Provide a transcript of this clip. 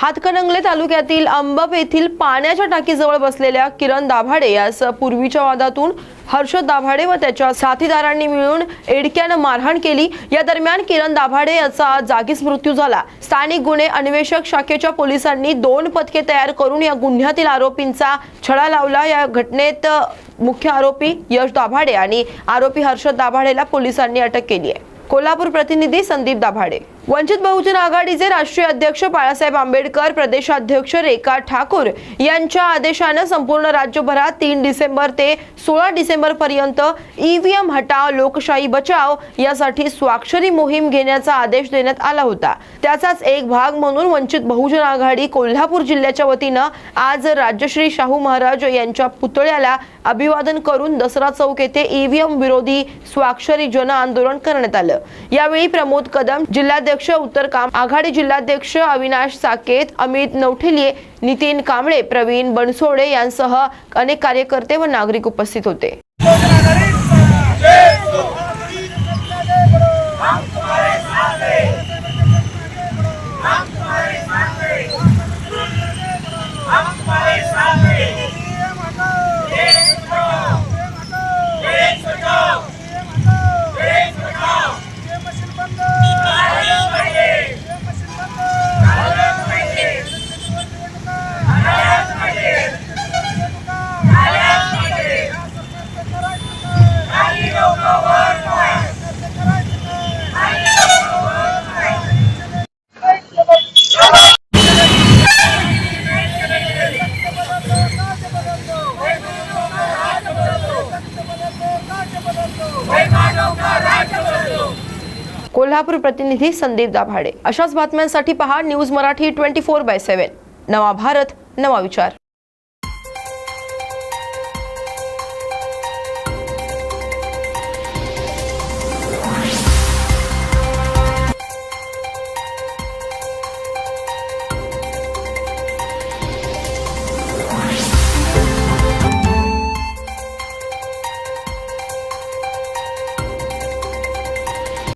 हातकणंगले तालुक्यातील अंबप येथील पाण्याच्या टाकीजवळ बसलेल्या किरण दाभाडे यास पूर्वीच्या वादातून हर्षद दाभाडे व त्याच्या साथीदारांनी मिळून एडक्यानं मारहाण केली. या दरम्यान किरण दाभाडे याचा जागीच मृत्यू झाला. स्थानिक गुन्हे अन्वेषक शाखेच्या पोलिसांनी दोन पथके तयार करून या गुन्ह्यातील आरोपींचा छडा लावला. या घटनेत मुख्य आरोपी यश दाभाडे आणि आरोपी हर्षद दाभाडेला पोलिसांनी अटक केली आहे. कोल्हापूर प्रतिनिधी संदीप दाभाडे. वंचित बहुजन आघाडीचे राष्ट्रीय अध्यक्ष बाळासाहेब आंबेडकर प्रदेशाध्यक्ष रेखा ठाकूर यांच्या आदेशानं संपूर्ण राज्यभरात तीन डिसेंबर ते सोळा डिसेंबर पर्यंत ईव्हीएम हटाव लोकशाही बचाव यासाठी स्वाक्षरी मोहीम घेण्याचा आदेश देण्यात आला होता. त्याचाच एक भाग म्हणून वंचित बहुजन आघाडी कोल्हापूर जिल्ह्याच्या वतीनं आज राज्यश्री शाहू महाराज यांच्या पुतळ्याला अभिवादन करून दसरा चौक येथे ईव्हीएम विरोधी स्वाक्षरी जन आंदोलन करण्यात आलं. यावेळी प्रमोद कदम जिल्हाध्यक्ष उत्तर काम आघाडी जिल्हाध्यक्ष अविनाश साकेत अमित नवठेलिये नितीन कांबळे प्रवीण बनसोडे यांसह अनेक कार्यकर्ते व नागरिक उपस्थित होते. कोल्हापूर प्रतिनिधी संदीप दाभाडे. अशाच बातम्यांसाठी पहा news Marathi twenty four by seven नवा भारत नवा विचार.